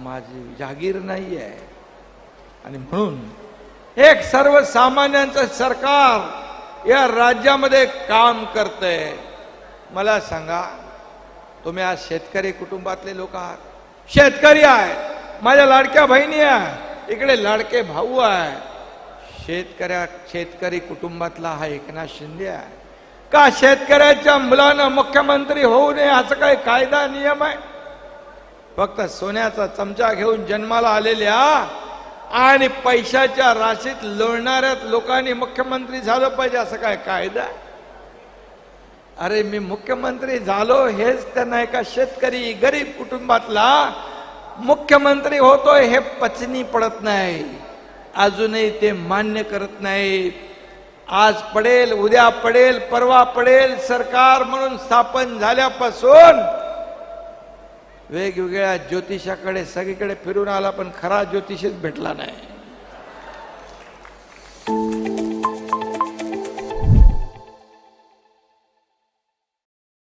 माझी जागीर नाही आहे. आणि म्हणून एक सर्वसामान्यांचं सरकार या राज्यामध्ये काम करतंय. मला सांगा तुम्ही आज शेतकरी कुटुंबातले लोक आहात. शेतकरी आहे माझ्या लाडक्या बहिणी आहे इकडे लाडके भाऊ आहे. शेतकऱ्या शेतकरी कुटुंबातला हा एकनाथ शिंदे आहे. का शेतकऱ्याच्या मुलानं मुख्यमंत्री होऊ नये असं काही कायदा नियम आहे? फक्त सोन्याचा चमचा घेऊन जन्माला आलेल्या आणि पैशाच्या राशीत लोळणाऱ्याच लोकांनी मुख्यमंत्री झालं पाहिजे असं काय कायदा? अरे मी मुख्यमंत्री झालो हेच त्यांना एका शेतकरी गरीब कुटुंबातला मुख्यमंत्री होतोय हे पचनी पडत नाही. अजूनही ते मान्य करत नाही. आज पडेल उद्या पडेल परवा पडेल सरकार म्हणून स्थापन झाल्यापासून वेगवेगळ्या ज्योतिषाकडे सगळीकडे फिरून आला पण खरा ज्योतिषच भेटला नाही.